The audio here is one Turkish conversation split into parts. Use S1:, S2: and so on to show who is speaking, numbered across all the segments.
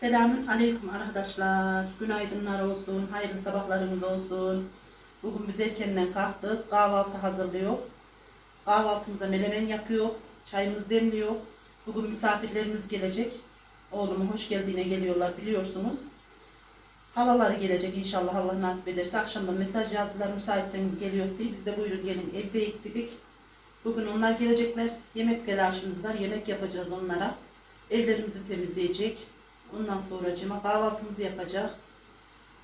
S1: Selamun aleyküm arkadaşlar. Günaydınlar olsun, hayırlı sabahlarımız olsun. Bugün biz erkenden kalktık, kahvaltı hazırlıyor. Kahvaltımıza melemen yapıyor, çayımız demliyor. Bugün misafirlerimiz gelecek. Oğlumun hoş geldiğine geliyorlar biliyorsunuz. Halaları gelecek inşallah Allah nasip ederse. Akşamdan mesaj yazdılar müsaitseniz geliyor diye. Biz de buyurun gelin evde dedik. Bugün onlar gelecekler. Yemek telaşımız var. Yemek yapacağız onlara. Evlerimizi temizleyecek. Ondan sonra cima kahvaltımızı yapacak.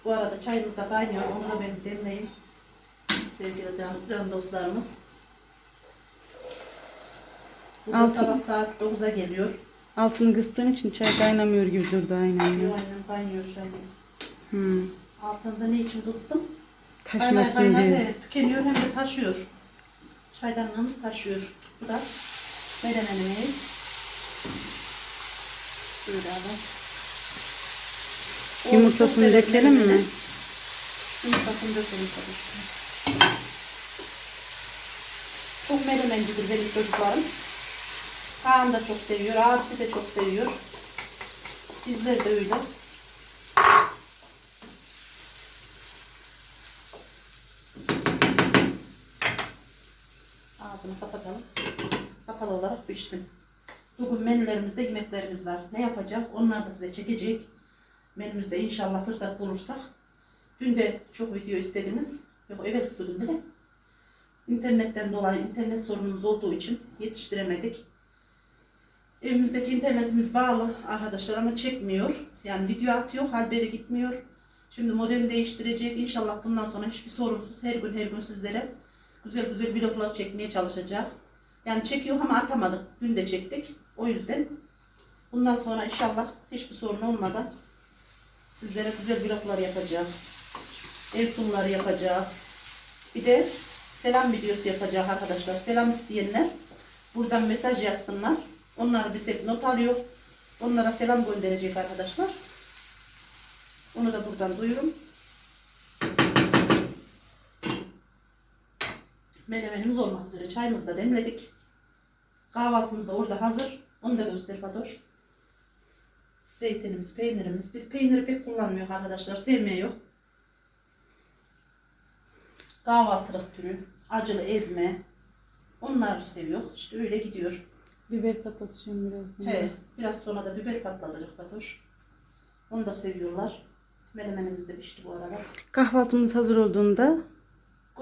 S1: Bu arada çayımız da kaynıyor. Onu da ben demleyeyim. Sevgili can, can dostlarımız. Bu
S2: Altı.
S1: sabah saat 9'a geliyor.
S2: Altını kıstığın için çay kaynamıyor gibi durdu aynen.
S1: Yo,
S2: ya.
S1: Aynen kaynıyor çayımız.
S2: Hmm.
S1: Altında ne için kıstım?
S2: Taşmasın
S1: Kaynar kaynar
S2: diye.
S1: tükeniyor hem de taşıyor. Çaydanlığımız taşıyor. Bu da menemenimiz. Böyle alalım.
S2: Yumurtasını dökelim mi?
S1: Yumurtasını dökelim tabii. Çok menemencidir benim çocuklarım. Kaan da çok seviyor, abisi de çok seviyor. Bizler de öyle. Ağzını kapatalım. Kapalı olarak pişsin. Bugün menülerimizde yemeklerimiz var. Ne yapacak? Onlar da size çekecek. Menümüzde inşallah fırsat bulursak. Dün de çok video istediniz. Yok evvelki günde de. İnternetten dolayı internet sorunumuz olduğu için yetiştiremedik. Evimizdeki internetimiz bağlı arkadaşlar ama çekmiyor. Yani video atıyor, haberi gitmiyor. Şimdi modem değiştirecek. İnşallah bundan sonra hiçbir sorunsuz her gün her gün sizlere güzel güzel vloglar çekmeye çalışacak. Yani çekiyor ama atamadık. Dün de çektik. O yüzden bundan sonra inşallah hiçbir sorun olmadan sizlere güzel vloglar yapacak. Ev turları yapacak. Bir de selam videosu yapacak arkadaşlar. Selam isteyenler buradan mesaj yazsınlar. Onları biz hep not alıyor. Onlara selam gönderecek arkadaşlar. Onu da buradan duyurum. Menemenimiz olmak üzere. Çayımızı da demledik. Kahvaltımız da orada hazır. Onu da göster Fatoş. Zeytinimiz, peynirimiz. Biz peyniri pek kullanmıyor arkadaşlar. Sevmiyor. Kahvaltılık türü. Acılı ezme. Onları seviyor. İşte öyle gidiyor.
S2: Biber patlatacağım biraz.
S1: He, biraz sonra da biber patlatacak Fatoş. Onu da seviyorlar. Menemenimiz de pişti bu arada.
S2: Kahvaltımız hazır olduğunda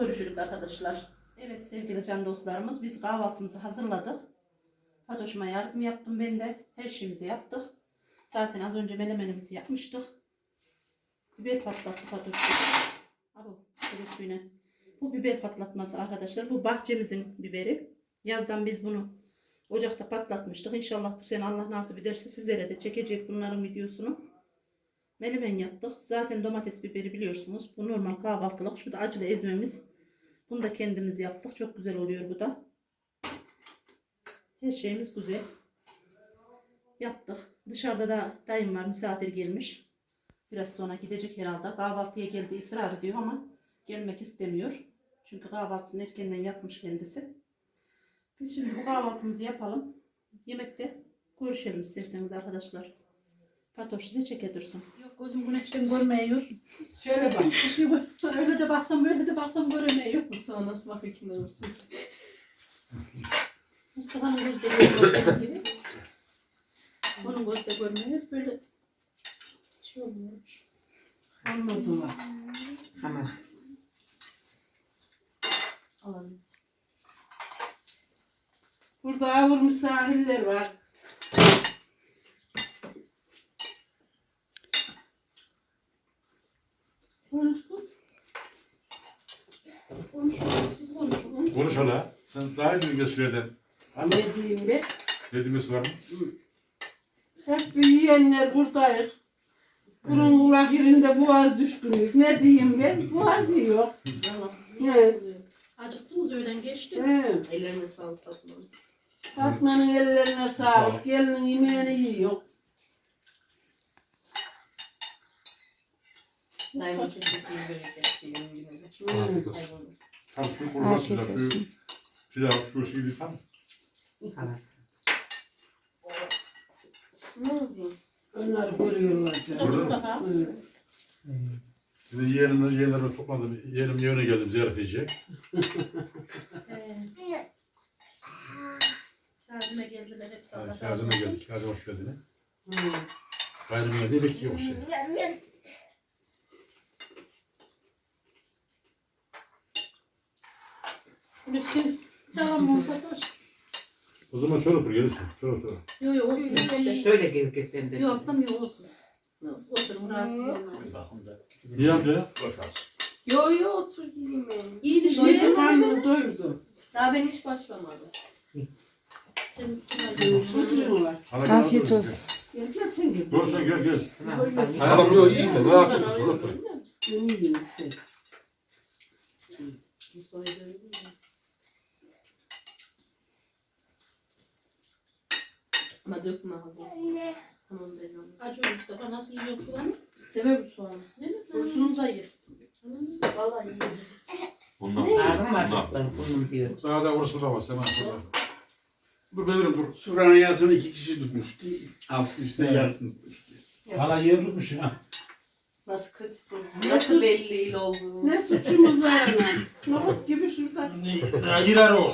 S1: Görüşürük arkadaşlar. Evet sevgili can dostlarımız biz kahvaltımızı hazırladık. Fatoş'uma yardım yaptım ben de. Her şeyimizi yaptık. Zaten az önce menemenimizi yapmıştık. Biber patlattı Fatoş. Abo, suyuna. Bu biber patlatması arkadaşlar. Bu bahçemizin biberi. Yazdan biz bunu ocakta patlatmıştık. İnşallah bu sene Allah nasip ederse sizlere de çekecek bunların videosunu. Menemen yaptık. Zaten domates biberi biliyorsunuz. Bu normal kahvaltılık. Şu da acılı ezmemiz. Bunu da kendimiz yaptık. Çok güzel oluyor bu da. Her şeyimiz güzel. Yaptık. Dışarıda da dayım var. Misafir gelmiş. Biraz sonra gidecek herhalde. Kahvaltıya geldi ısrar ediyor ama gelmek istemiyor. Çünkü kahvaltısını erkenden yapmış kendisi. Biz şimdi bu kahvaltımızı yapalım. Yemekte görüşelim isterseniz arkadaşlar. Fatoş size çeke dursun. Yok gözüm güneşten görmüyor.
S3: Şöyle bak.
S1: Şey. Öyle de baksam böyle de baksam göremiyor.
S3: Mustafa nasıl bakıyor kimden olsun.
S1: Mustafa'nın görmüyor gibi. Onun gözü de görmüyor. Böyle şey olmuyormuş.
S3: Anladım var. Hemen.
S1: Alalım.
S3: Burada ağır misafirler var.
S1: Konuştum. Konuşun. Siz konuşun.
S4: Konuş hala. Sen daha iyi bilgisayardan. Anla.
S3: Ne diyeyim ben?
S4: Dediğimiz var mı?
S3: Hep yiyenler buradayız. Bunun kulak yerinde boğaz düşkünlük. Ne diyeyim ben? Boğaz yiyor. Evet.
S1: Acıktınız öğlen geçti.
S3: Evet.
S5: Ellerine sağlık tatlım.
S3: Fatma'nın ellerine sağlık. Gelinin yemeğini yiyor.
S5: Daima kesesini börek yaptı yemin günü de.
S4: Afiyet olsun. Tam şu
S2: afiyet
S4: şu
S2: olsun.
S4: pilav şu tam.
S3: Ne oldu? Onlar görüyorlar canım.
S1: Mustafa.
S3: Evet.
S4: Bir de yeğenimle yeğenlerimi topladım. Yeğenim yeğene geldim ziyaret edecek.
S1: Kazım'a geldiler hepsi Allah
S4: Yani
S1: razı
S4: Kazım'a
S1: olsun.
S4: geldik. Kazım hoş geldin.
S3: Hı.
S4: Gayrımına değil ki yok şey.
S1: Tamam olsa dur.
S4: O zaman şöyle otur gelirsin. Şöyle otur.
S1: Yok yok olsun.
S6: Şöyle gel ki sen de.
S1: Yok tam yok olsun. Otur rahatsız olma.
S4: Niye amca?
S5: Yo yo otur gideyim ben.
S1: İyi
S3: Doydu
S1: işte.
S3: karnını doyurdu.
S5: Daha ben hiç başlamadım.
S1: Senin üstüne
S3: var.
S2: Afiyet olsun.
S3: Gel gel sen gel.
S4: Dur sen gel gel.
S7: Tamam yok iyiyim ben. Ne Şöyle otur.
S3: Ben iyiyim sen.
S5: Mustafa'yı gördüm ya. Ama dökme abi. Tamam ben anladım.
S1: Acı Mustafa nasıl yiyor soğanı?
S5: Severim soğanı.
S1: Değil mi?
S5: Dursun'u da ye. Vallahi iyi.
S7: Bundan.
S6: Ağzım çocukların burnum diyor.
S4: Daha da orası da var. Hemen şurada. Dur bebeğim dur.
S8: Suranın yazını iki kişi tutmuş altı üstte yazsın tutmuş.
S4: Hala yer tutmuş ya.
S5: Nasıl kötüsün? Nasıl belli il olduğunu?
S3: Ne suçumuz var lan? Nohut gibi şurada.
S4: Ya girer o.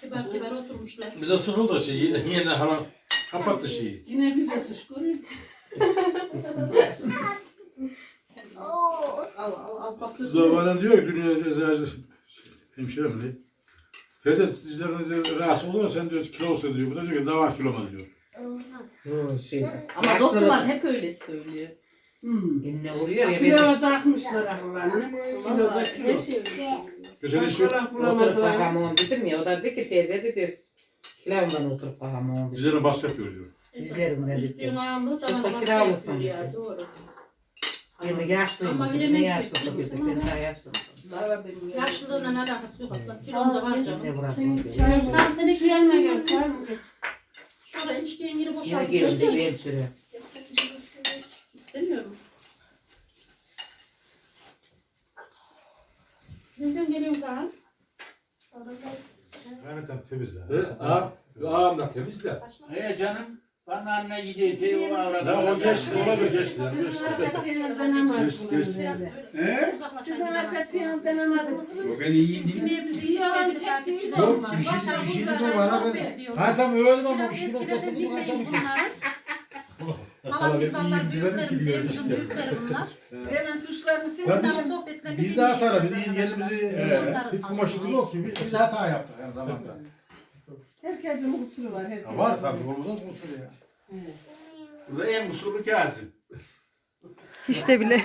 S1: Kibar kibar oturmuşlar.
S4: Bize sıkıldı şey. Yine hala kapattı şeyi.
S3: Yine bize suç görüyor.
S5: Al al al bakıyorsun.
S4: Diyor ki dünya eczacı hemşire mi diye. Teyze dizlerine diyor, rahatsız oluyor sen diyor kilo olsa diyor. Bu da diyor ki daha var kiloma diyor.
S6: Yo, şey.
S5: Ama doktorlar hep öyle söylüyor.
S3: Hmm.
S6: Eline vuruyor ya.
S3: Kilo takmışlar akıllarını. Kilo da kilo.
S5: her şey öyle.
S4: Geçen iş yok.
S6: Oturup bakamam dedim ya. O da dedi ki teyze dedi. Kilavından oturup bakamam dedi.
S4: Dizlerine baskı yapıyor diyor.
S6: Dizlerimden dedi.
S1: Üstün ağırlığı
S6: Çok
S1: damana
S6: da
S1: baskı
S6: kira
S1: yapıyor
S6: olsun.
S1: ya doğru.
S6: Ya da yaşlıyım.
S1: Ama
S6: dedi.
S1: bilemek
S6: Ne yaşlı
S1: yok.
S6: dedi. Sen daha yaşlı mısın?
S5: Var var benim yanımda.
S1: Yaşlılığına alakası yok abla. Kilon da var canım.
S6: Ne bırakın
S5: Senin
S6: seni.
S5: çay-
S1: Ben seni
S3: yanına gel. Gel?
S1: Şurada enişteyin yeri
S6: Yine
S1: boşaltıyor
S6: geldi bir hemşire.
S1: İstemiyorum. Nereden geliyor Kaan?
S4: Yani tam temiz ya.
S7: He? Ağam, ağam da temiz de.
S8: He canım. Bana anne gideceği o ağladı.
S4: Ya o geçti, ona da geçti. Ya,
S3: Sizin
S4: geçti. Geçti, geçti.
S8: He?
S3: Sizin afetiyenizde namaz.
S7: O ben iyiyim
S1: Bizim
S7: değil mi?
S1: iyi.
S4: Yok bir şey bir şey de var ha tam öyle ama bir şey de
S1: eskilerden dinleyin
S4: tamam.
S1: bunları. Halam bir bablar büyüklerimiz, evimizin büyükleri bunlar.
S3: Hemen suçlarını sen
S4: Ben-
S1: Bunların sohbetlerini
S4: Biz de hata biz yerimizi
S1: Onların
S4: hiç kumaşımız yok ki. Biz de hata yaptık her zamanda.
S3: Herkesin kusuru var. Herkesin.
S4: Var tabii babamızın kusuru ya.
S8: Burada en usulü Kazım.
S2: Hiç de bile.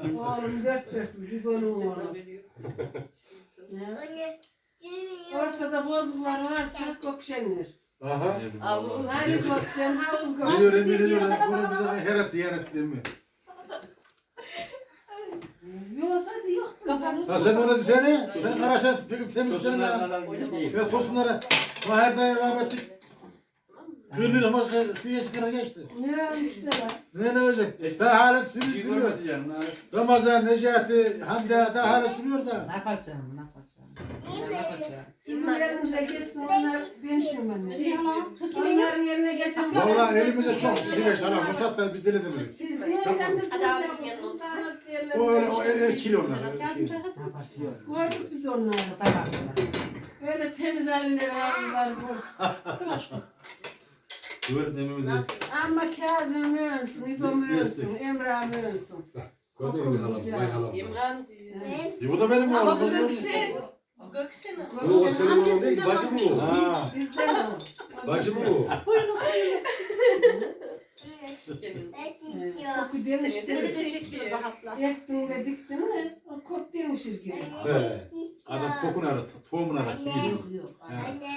S3: Oğlum dört dörtlü bir bölüm oğlum. Ya. Ortada bozuklar varsa kokşenler.
S7: Aha.
S5: Al bunu.
S3: Hadi kokşen, havuz
S4: Ne
S3: kokşen.
S4: diyor ne diyor bunu bize her et diyen et değil mi?
S3: Yoksa yok.
S4: Ha sen öyle desene. Sen
S8: kadar gibi değil.
S4: Ya tosunlara. Bu her daim rahmetli. Kırdı ama siyes kıra geçti.
S3: Ne olmuşlar?
S4: Ne ne olacak? Daha hala sürüyor
S8: Şey ha.
S4: Ramazan, Necati, Hamdi daha hala sürüyor da.
S6: Ne yapacaksın? Ne yapacaksın?
S3: Bizim yerimize geçsin onlar benimle.
S1: Bir kimin
S3: Onların yerine geçen
S4: Vallahi elimize çok şey sana fırsat ver biz deli demedik.
S3: Siz niye kendiniz
S5: Hadi yanına otur.
S4: O öyle o el, el kilo onlar.
S3: Gördük biz onları.
S6: Da var.
S3: Böyle temiz vardılar bu.
S4: Öğretmenimiz de.
S3: Ama Kazım önsün, İdom önsün, Emrah.
S7: Gördün mü halam? Vay halam.
S5: İmran diyor.
S4: E bu da benim
S5: Ama
S4: oğlum.
S5: bu Gökşen. Gökşen.
S7: O senin oğlun değil, bacı mı o?
S4: Ha.
S3: Bizden o.
S7: Bacı mı o?
S5: Gelin.
S3: Koku
S1: Seni
S3: demiştir.
S1: de çekiyor bahatla.
S3: Ektin de diktin de o kok demişir ki.
S7: He.
S4: Adam kokunu arat, tohumunu arat.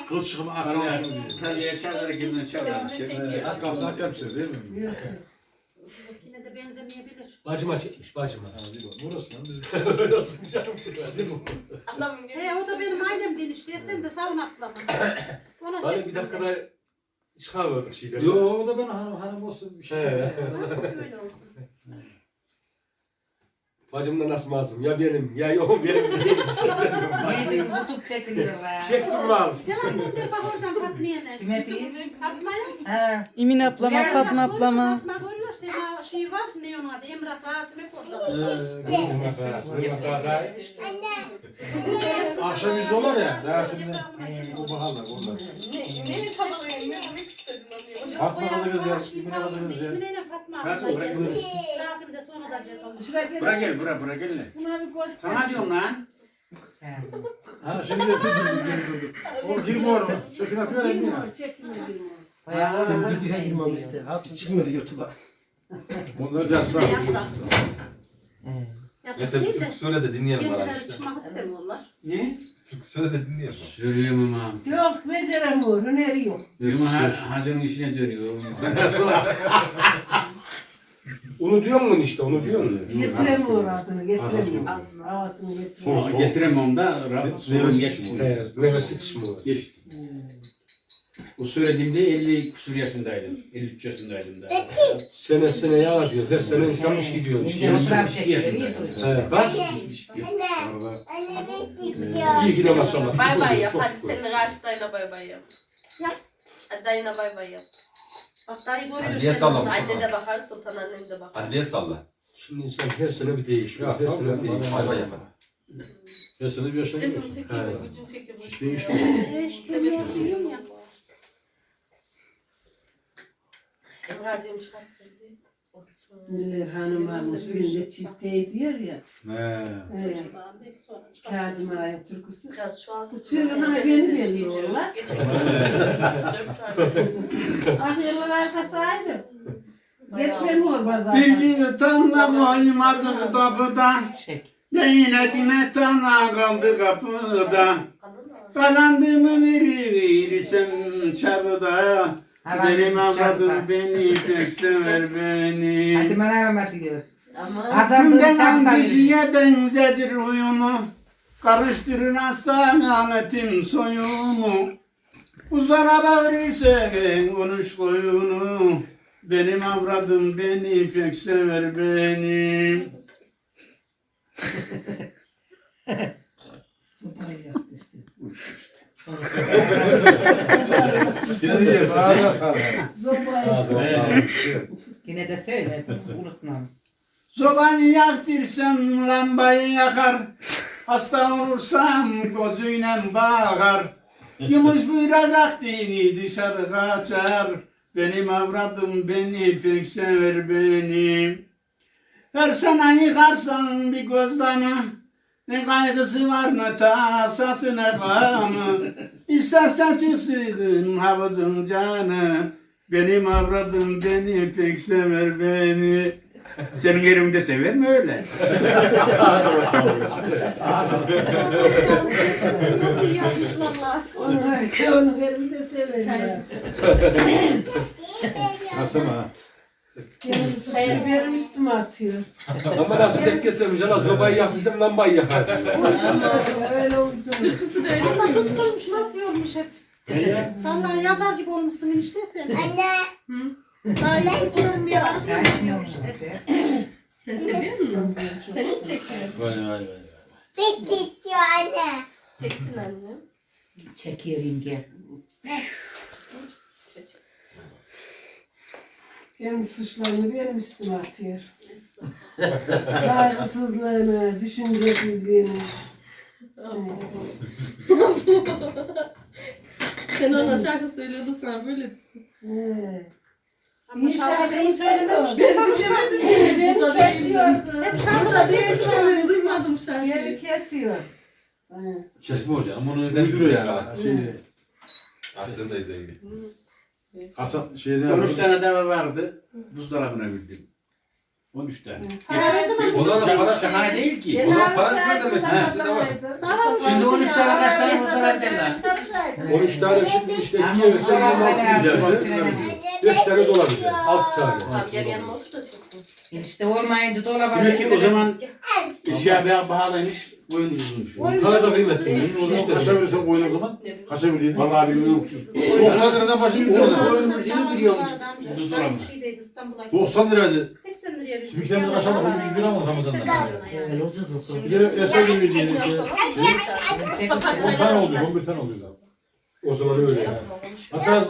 S4: Kılçığımı akalmışım
S8: Anne
S4: diyor.
S8: İtalya'ya çaldırırken çalarmış.
S4: Akkapsı akkapsı değil mi?
S3: Yok.
S1: De benzemeyebilir.
S7: Bacıma çekmiş bacıma.
S4: Ha, değil mi? Burası lan bizim.
S5: Adamın
S1: He o da benim ailem demiş diye sen de savun atlama. Ona
S7: Hani bir
S1: çeksin.
S7: dakikada çıkarıyorduk şeyden.
S4: Yo o da benim hanım, hanım olsun bir şey.
S7: He.
S1: Öyle olsun.
S7: Bacımdan asmazdım. Ya benim ya yok benim değil. Sesleniyorum.
S6: Yedim tutup çekiliyorlar.
S7: Çeksin var.
S9: Selam gönder bak oradan Fatma'ya ne?
S6: Kime diyeyim?
S9: Fatma'ya.
S6: Ha.
S1: İmin ablama,
S6: Gel
S1: Fatma
S9: Bak,
S1: ablama.
S9: Fatma görüyor işte ha şey var ne onun adı Emrah Rasim hep orada.
S4: Akşam yüzü var ya. Rasim'le. Bu baharlar onlar.
S5: Ne sanırım ne demek istedim anlıyorum.
S4: Fatma kızı kız ya. İbni kızı kız ya.
S9: Fatma. Rasim de sonra da.
S3: Şuraya gel.
S10: Bırak gel, bırak, bırak gel. lan.
S3: Buna bir göster.
S10: Sana diyorum lan.
S4: Ha şimdi. Oğlum girme oraya. Çökün yapıyor ya.
S3: Bilmiyor, çekme bilmiyor.
S6: Bayağı
S8: Videoya girmemişti. Hapis çıkmıyor YouTube'a.
S4: Onlar yazsa.
S9: Yasa. Yasa
S11: Mesela
S9: değil de
S11: Türk söyle de dinleyelim bari
S9: kendileri
S11: işte.
S9: çıkmak istemiyorlar.
S10: Ne?
S11: Türk söyle de dinleyelim.
S10: Söylüyorum ama.
S3: Yok beceremiyor, hüneri yok.
S10: Diyorum ha, Hazır'ın işine dönüyor.
S7: Onu diyor musun işte onu diyor musun?
S3: Getiremiyor adını, getiremiyor.
S5: Ağzına.
S3: Ağzını
S4: Soğuk
S3: getiremiyor.
S4: soğuk.
S10: Getiremem da Rab- sorun geçmiyor.
S7: Evet, nefes yetişmiyor.
S10: Geçti. O söylediğimde 50 küsur yaşındaydım. 53 yaşındaydım daha.
S7: Sene sene ya diyor. Her sene insan bir şey diyor.
S6: İnce ısrar şekeri
S7: Evet, kaç? İyi ki de maşallah.
S5: Bay bay yap. Hadi
S7: şükür.
S5: sen de karşı dayına bay bay yap.
S9: Yap.
S5: Hadi dayına bay bay yap.
S9: Bak dayı görüyor.
S11: Hadi niye?
S5: Anne de bakar, Sultan annem de bakar.
S11: Hadi el salla.
S7: Şimdi insan her sene bir değişiyor.
S4: Ya,
S7: Her sene bir
S4: ya,
S7: değişiyor.
S11: Bay yap hadi.
S4: ya sene bir yaşa gidiyor.
S5: Sesini çekiyor,
S7: Evet.
S5: gücün çekiyor.
S4: Hiç değişmiyor.
S9: Ben biliyorum ya.
S5: Radyonu çıkartıyor diye.
S3: Neler hanım varmış, bir de çifteye diyor ya.
S4: He.
S3: Evet. Kazım Ağa'nın türküsü.
S5: Biraz şu an
S3: Çığırın hani beni belliyorlar. Ahirler arkası ayrı. Getiremiyor bazen.
S10: Bir tanla koymadık kapıdan. Değnek tana kaldı kapıda. Kazandığımı verirsem çabıda. Benim avradım beni pek sever
S6: Hadi
S10: beni.
S6: bana Mehmet diyor.
S5: Ama
S6: Kazandığını
S10: Bundan
S6: çaptan
S10: kişiye benzedir huyumu. Karıştırın aslan aletim soyumu. Uzara bağırırsan konuş koyunu. Benim avradım beni pek sever benim.
S3: Sopayı yaktırsın.
S4: Yine ye. Ağzına sağlık.
S6: Yine de söyle unutmamız.
S10: Sobayı yaktırsam lambayı yakar. Hasta olursam gözüyle bakar. Yumuş biraz aktiğini dışarı kaçar. Benim avradım beni pek sever benim. Her sene yıkarsan bir gözdanı. Ne kaygısı var ne tasası ne gamı. İstersen çıksın havuzun canı. Benim avradım beni pek sever beni. Senin yerinde sever mi öyle?
S4: Ağzına sağlık.
S9: Nasıl yapmış valla.
S3: Onu, onu verin de severim.
S4: Nasıl mı?
S3: Suçu benim üstüme atıyor.
S7: Ama nasıl tek getirmiş ana sobayı yaktıysam lambayı yakar.
S3: Öyle oldu.
S5: Türküsü de öyle.
S9: Valla tutturmuş nasıl yormuş hep. Valla yazar gibi olmuşsun enişte sen. Anne. Daha iyi
S6: işte.
S5: Sen seviyor musun? Seni çekiyor?
S4: Vay vay vay.
S5: Çeksin annem.
S6: Çekiyor ince.
S5: Çek.
S3: Kendi suçlarını benim üstüme atıyor. Kaygısızlığını, düşüncesizliğini.
S5: Sen ona şarkı söylüyordu sana böyle desin.
S9: Ama
S3: İyi
S9: şarkıyı söylememiş.
S3: Beni kesiyor.
S9: Hep
S5: Burada diye
S9: şarkı
S5: hiç duymadım şarkıyı.
S3: kesiyor. He.
S4: Kesme hocam. Ama onu uyduruyor yani. Şey,
S11: Aklında izleyin.
S4: Kasap şeyden
S10: 13 tane deve vardı. Buzdolabına bildim. 13 tane.
S9: Para o zaman
S11: O zaman para
S10: Şahane değil ki.
S11: O zaman para ne demek?
S10: Ha.
S11: Bizde de var.
S10: Şimdi 13 tane kaç tane buzdolabı geldi?
S7: 13 tane şimdi işte iki yersen 26 milyardı. 5 tane dolar gider. 6 tane.
S5: Tamam gel yanıma otur da çeksin.
S6: İşte olmayınca dolaba
S10: Demek ki o zaman eşya bir pahalıymış, boyun uzunmuş.
S7: Para da kıymetliymiş.
S4: O zaman kaça verirsen koyun o zaman? Kaça veriyorsun?
S10: Vallahi bilmiyorum ki.
S4: 90 liradan başlıyor. 100 lira.
S10: Olsun. Oyunu değil mi biliyorum?
S9: Buzdolabı. Şeydeydi İstanbul'a.
S4: 90 liraydı.
S9: 80 lira Şuraya bir
S4: Şimdi bir tane kaşar var. 100 lira mı Ramazan'da?
S8: Evet, ucuz olsun.
S4: Bir de Esra gibi diyelim ki.
S5: Mustafa
S4: 10 tane
S5: çaylar
S4: oluyor, 11 tane oluyor.
S7: O zaman öyle ya.
S4: Hatta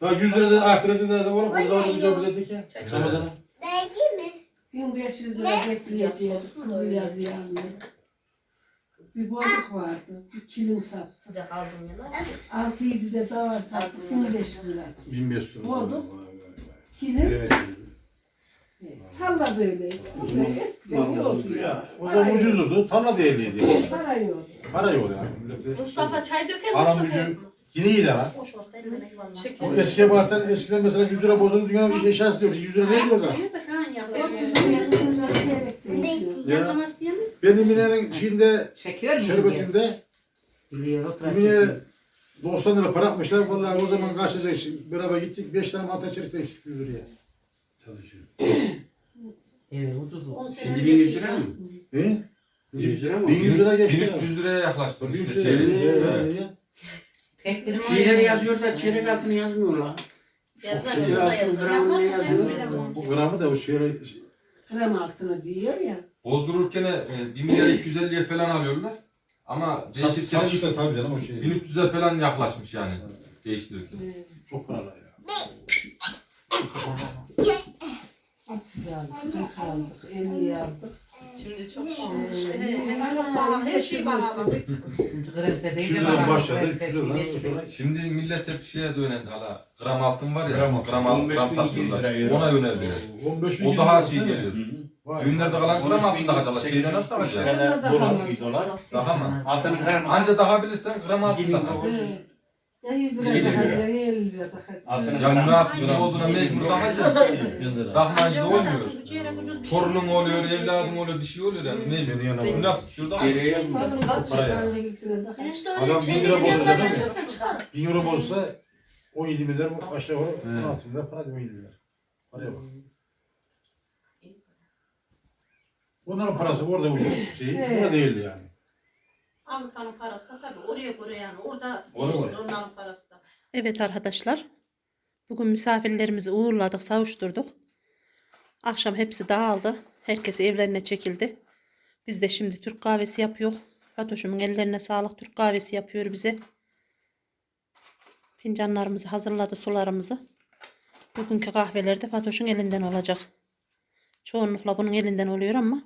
S4: daha 100 lira da ahirette de olur. O zaman güzel bize dik ya. Ramazan'a.
S3: 1500 lira bekleyeceğiz kızıl yazı yanına. Bir balık vardı. Bir kilim sattı.
S5: Sıcak ağzım yana.
S3: 6-7 de davar sattı. 15 lira.
S4: 1500 lira.
S3: Oldu. Kilim.
S7: Evet.
S3: Tarla da öyleydi. Öyle Eskiden yoktu ya.
S4: Ya, o zaman ucuzdu. Tarla değerliydi.
S3: Para yok.
S4: Para yok yani.
S5: Mustafa çay döker
S4: Aram
S5: Mustafa.
S4: gücü yine iyi de lan.
S9: Boş olsa eline eyvallah.
S5: Şeker.
S4: Bu eski ebattan eskiden mesela 100 lira bozuldu dünya eşyası diyordu. 100 lira ne diyor da?
S9: Sayıyor da kan yapıyor.
S3: 400 lira çeyrek değişiyor.
S4: Ya. Ben Emine'nin şeyinde,
S6: Şeker mi?
S4: şerbetinde
S6: Biliyor otur.
S4: Emine'ye 90 lira para atmışlar. Vallahi o zaman. Şimdi Beraber gittik. 5 tane mantı çelik değiştik 100 liraya.
S7: Çalışıyor.
S6: Evet ucuz olsun.
S9: 10 sene
S10: Şimdi
S9: önce
S10: 1100 lira mı?
S4: He?
S10: 1100 lira mı?
S4: 1100 lira geçti.
S11: 1300 liraya yaklaştı.
S4: 1100
S11: işte.
S4: lira.
S11: Çeyreği.
S4: Ya,
S11: Evet.
S4: ya, ya.
S6: Tek bir
S10: Şeyleri yazıyor da çeyrek altını yazmıyorlar.
S5: Yazar
S10: Çok
S5: onu da
S10: güzel.
S5: yazar. Yazar mı sen.
S4: Bu gramı da o şöyle
S3: Gram altına diyor ya.
S11: Bozdururken e, 1 milyar 250'ye falan alıyorlar. Ama
S4: sat,
S11: değişirken
S4: satışta tabii canım o şey.
S11: 1300'e falan yaklaşmış yani değiştirirken.
S4: Çok paralar ya.
S3: 30 aldık, 40 aldık, 50 aldık.
S5: Şimdi çok
S3: Ee,
S5: çok pahalı. Her şey pahalı.
S4: Liradan başladı, sonra.
S11: Şimdi millet hep şeye dönendi hala. Gram altın var ya.
S4: Gram altın.
S11: Gram, altın, gram
S10: 15.200
S11: satıyorlar.
S10: liraya.
S11: Ona yöneldiler.
S4: 15 bin
S11: O daha şey geliyor. Düğünlerde kalan gram altın takacaklar. Şeyde nasıl takacaklar?
S10: Lirada dolar.
S11: Daha mı?
S10: Altını gram
S11: Anca daha bilirsen gram altın takar.
S3: Ya 100 lira
S10: lira.
S3: daha ya 50 lira daha.
S10: Altını
S11: Ya
S10: gram.
S11: münasip olduğuna mecbur takacaksın.
S4: Bin lira.
S11: Takmayınca da olmuyor.
S9: Çeyrek bir şey.
S11: Torunun oluyor, evladın oluyor, bir şey oluyor yani. Mecbur.
S4: Beni yanına bak.
S11: Münasip şurada.
S4: Para ya.
S9: Yani işte
S4: Adam bin
S9: çeyrek
S4: lira
S9: fiyatlar
S4: ama.
S9: yazıyorsan çıkar.
S4: 1000 euro bozsa 17 milyar aşağı yukarı
S10: He.
S4: 16 milyar para diyor 17 milyar. Paraya bak. Onların parası orada ucuz şey,
S3: He.
S4: burada değildi yani.
S9: Avrupa'nın parası da tabii oraya göre yani orada onların parası da.
S1: Evet arkadaşlar. Bugün misafirlerimizi uğurladık, savuşturduk. Akşam hepsi dağıldı. Herkes evlerine çekildi. Biz de şimdi Türk kahvesi yapıyor. Fatoş'umun ellerine sağlık Türk kahvesi yapıyor bize. Fincanlarımızı hazırladı, sularımızı. Bugünkü kahveler de Fatoş'un elinden olacak. Çoğunlukla bunun elinden oluyor ama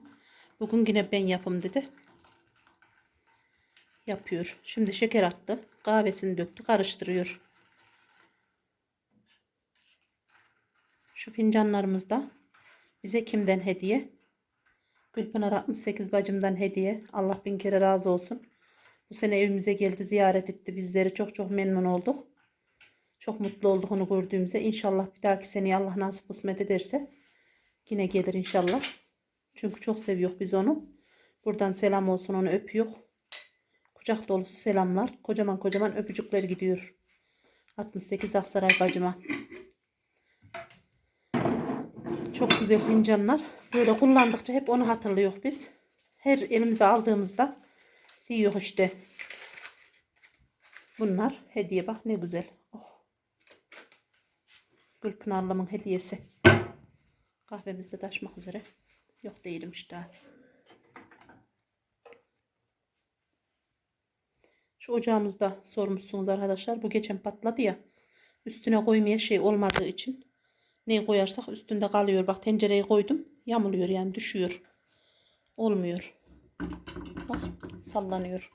S1: bugün yine ben yapım dedi. Yapıyor. Şimdi şeker attı. Kahvesini döktü, karıştırıyor. Şu fincanlarımız da bize kimden hediye? Gülpınar 68 bacımdan hediye. Allah bin kere razı olsun. Bu sene evimize geldi, ziyaret etti bizleri. Çok çok memnun olduk. Çok mutlu olduk onu gördüğümüze. İnşallah bir dahaki seneye Allah nasip kısmet ederse yine gelir inşallah. Çünkü çok seviyor biz onu. Buradan selam olsun onu öpüyor. Kucak dolusu selamlar. Kocaman kocaman öpücükler gidiyor. 68 Aksaray bacıma. Çok güzel fincanlar. Böyle kullandıkça hep onu hatırlıyor biz. Her elimize aldığımızda diyor işte. Bunlar hediye bak ne güzel. Oh. Gülpınar'lamın hediyesi. Kahvemiz de taşmak üzere. Yok değilmiş daha. Şu ocağımızda sormuşsunuz arkadaşlar. Bu geçen patladı ya. Üstüne koymaya şey olmadığı için neyi koyarsak üstünde kalıyor. Bak tencereyi koydum. Yamuluyor yani düşüyor. Olmuyor. Bak sallanıyor.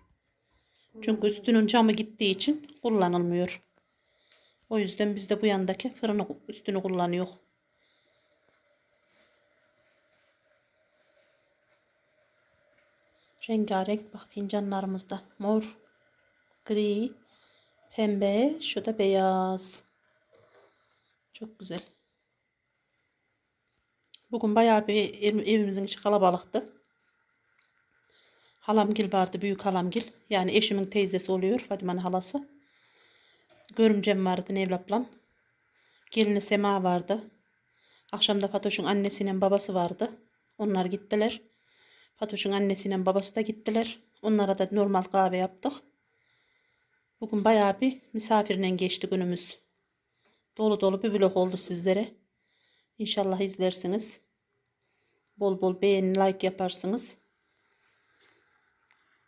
S1: Çünkü üstünün camı gittiği için kullanılmıyor. O yüzden biz de bu yandaki fırını üstünü kullanıyor. Rengarenk bak fincanlarımızda mor, gri, pembe, şu da beyaz. Çok güzel. Bugün bayağı bir ev- evimizin içi kalabalıktı. Halamgil vardı, büyük halamgil. Yani eşimin teyzesi oluyor, Fadime'nin halası. Görümcem vardı, Nevlaplam. Gelini Sema vardı. Akşamda Fatoş'un annesiyle babası vardı. Onlar gittiler. Fatoş'un annesiyle babası da gittiler. Onlara da normal kahve yaptık. Bugün bayağı bir misafirle geçti günümüz. Dolu dolu bir vlog oldu sizlere. İnşallah izlersiniz. Bol bol beğeni, like yaparsınız.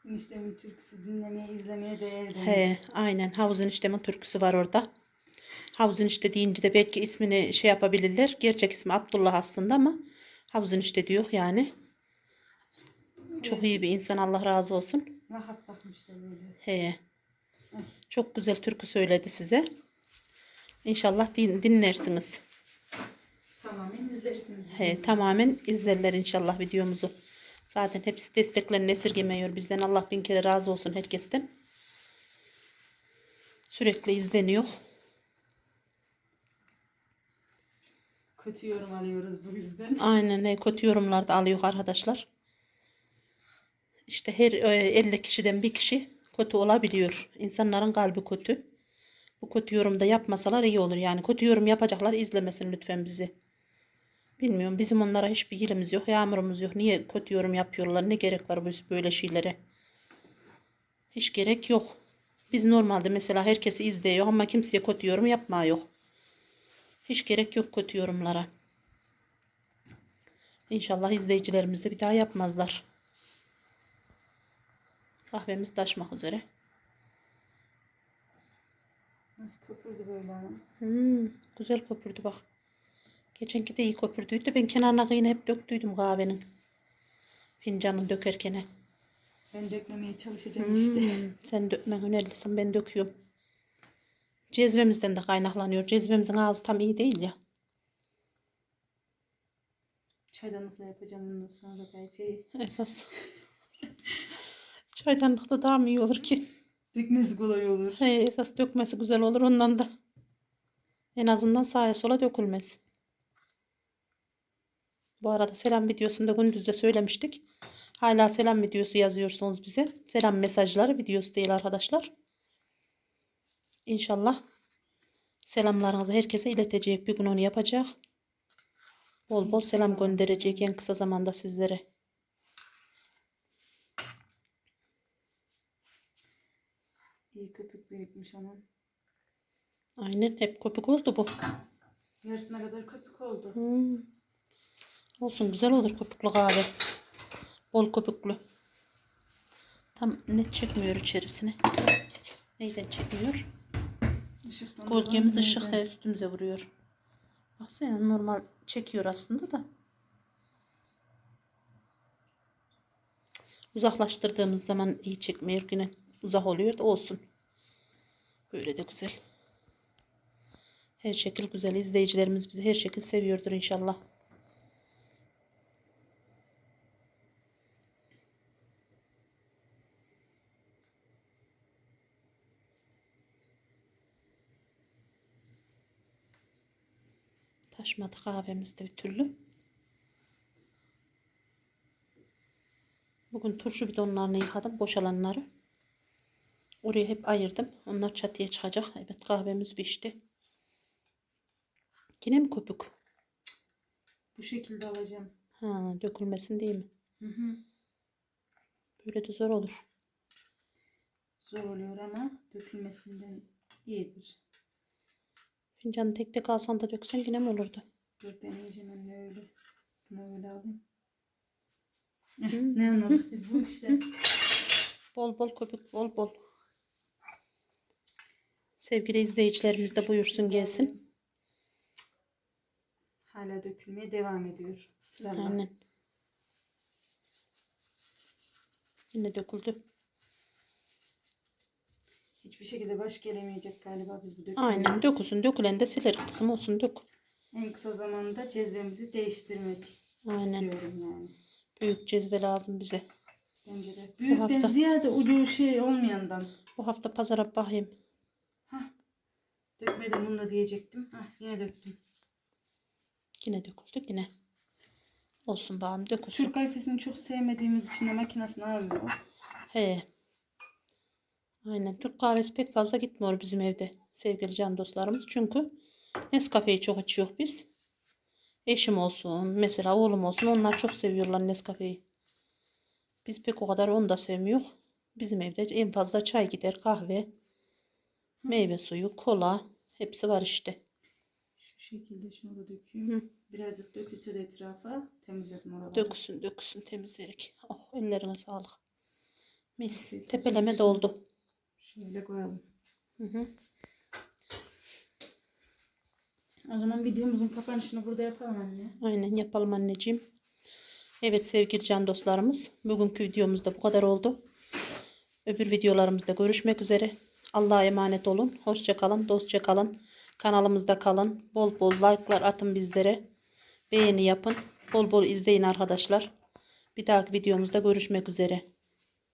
S2: Eniştemin türküsü dinlemeye, izlemeye değer.
S1: He, aynen. Havuz eniştemin türküsü var orada. Havuz enişte deyince de belki ismini şey yapabilirler. Gerçek ismi Abdullah aslında ama Havuz enişte diyor yani. Çok iyi bir insan Allah razı olsun.
S2: Rahat takmışlar böyle.
S1: He. Çok güzel türkü söyledi size. İnşallah din, dinlersiniz.
S2: Tamamen izlersiniz.
S1: He, tamamen izlerler inşallah videomuzu. Zaten hepsi desteklerini esirgemiyor bizden. Allah bin kere razı olsun herkesten. Sürekli izleniyor.
S2: Kötü yorum alıyoruz bu yüzden.
S1: Aynen he, kötü yorumlar da alıyor arkadaşlar. İşte her e, 50 kişiden bir kişi kötü olabiliyor. İnsanların kalbi kötü. Bu kötü yorumda yapmasalar iyi olur. Yani kötü yorum yapacaklar izlemesin lütfen bizi. Bilmiyorum bizim onlara hiçbir ilimiz yok. Yağmurumuz yok. Niye kötü yorum yapıyorlar? Ne gerek var böyle şeylere? Hiç gerek yok. Biz normalde mesela herkesi izliyor ama kimseye kötü yorum yapmıyor. Hiç gerek yok kötü yorumlara. İnşallah izleyicilerimiz de bir daha yapmazlar. Kahvemiz taşmak üzere.
S2: Nasıl köpürdü böyle hanım.
S1: Hmm, güzel köpürdü bak. Geçenki de iyi köpürdüydü. Ben kenarına kıyını hep döktüydüm kahvenin. Fincanın dökerken.
S2: Ben dökmemeye çalışacağım işte.
S1: Hmm, sen dökmen önerlisin ben döküyorum. Cezvemizden de kaynaklanıyor. Cezvemizin ağzı tam iyi değil ya.
S2: Çaydanlıkla yapacağım bundan sonra belki.
S1: Esas. Çaydanlıkta daha mı iyi olur ki?
S2: Dökmesi kolay olur.
S1: He, esas dökmesi güzel olur ondan da. En azından sağa sola dökülmez. Bu arada selam videosunda gündüz de söylemiştik. Hala selam videosu yazıyorsunuz bize. Selam mesajları videosu değil arkadaşlar. İnşallah selamlarınızı herkese iletecek. Bir gün onu yapacak. Bol bol selam gönderecek en kısa zamanda sizlere.
S2: İyi köpük büyütmüş hanım.
S1: Aynen hep köpük oldu bu.
S2: Yarısına kadar köpük oldu.
S1: Hmm. Olsun güzel olur köpüklü kahve. Bol köpüklü. Tam net çekmiyor içerisine. Neyden çekmiyor?
S2: Işıktan
S1: Gölgemiz ışık
S2: neyden?
S1: üstümüze vuruyor. Baksana normal çekiyor aslında da. Uzaklaştırdığımız zaman iyi çekmiyor. Yine uzak oluyor da olsun. Böyle de güzel. Her şekil güzel. İzleyicilerimiz bizi her şekil seviyordur inşallah. Taşmadı kahvemiz de bir türlü. Bugün turşu bidonlarını yıkadım. Boşalanları. Oraya hep ayırdım. Onlar çatıya çıkacak. Evet kahvemiz pişti. Yine mi köpük?
S2: Bu şekilde alacağım.
S1: Ha, dökülmesin değil mi?
S2: Hı hı.
S1: Böyle de zor olur.
S2: Zor oluyor ama dökülmesinden iyidir.
S1: Fincanı tek tek alsan da döksen yine mi olurdu?
S2: Dur deneyeceğim anne öyle. Bunu öyle alayım. Eh, ne anladık biz bu işte?
S1: Bol bol köpük bol bol. Sevgili izleyicilerimiz de buyursun gelsin.
S2: Hala dökülmeye devam ediyor. Sırayla.
S1: Aynen. Yine döküldü.
S2: Hiçbir şekilde baş gelemeyecek galiba biz bu dökülmeye.
S1: Aynen dökülsün. Dökülen de siler kısım olsun dök.
S2: En kısa zamanda cezvemizi değiştirmek
S1: Aynen.
S2: istiyorum yani.
S1: Büyük cezve lazım bize.
S2: Bence de. Büyükten
S1: hafta-
S2: ziyade ucu şey olmayandan.
S1: Bu hafta pazara bakayım.
S2: Dökmedim bunu da diyecektim. Hah yine döktüm.
S1: Yine döküldü yine. Olsun bağım dökülsün.
S2: Türk kayfesini çok sevmediğimiz için de makinesini almıyor.
S1: He. Aynen. Türk kahvesi pek fazla gitmiyor bizim evde sevgili can dostlarımız. Çünkü Nescafe'yi çok içiyor biz. Eşim olsun, mesela oğlum olsun onlar çok seviyorlar Nescafe'yi. Biz pek o kadar onu da sevmiyor. Bizim evde en fazla çay gider, kahve, meyve suyu, kola hepsi var işte.
S2: Şu şekilde şunu da dökeyim.
S1: Hı.
S2: Birazcık dökülse de etrafa temizledim oraları.
S1: Döksün döksün temizlerik. Oh ellerine sağlık. Mis.
S2: Afiyet olsun.
S1: Tepeleme doldu.
S2: Şöyle koyalım.
S1: Hı hı.
S2: O zaman videomuzun kapanışını burada yapalım anne.
S1: Aynen yapalım anneciğim. Evet sevgili can dostlarımız. Bugünkü videomuz da bu kadar oldu. Öbür videolarımızda görüşmek üzere. Allah'a emanet olun. Hoşça kalın, dostça kalın. Kanalımızda kalın. Bol bol like'lar atın bizlere. Beğeni yapın. Bol bol izleyin arkadaşlar. Bir dahaki videomuzda görüşmek üzere.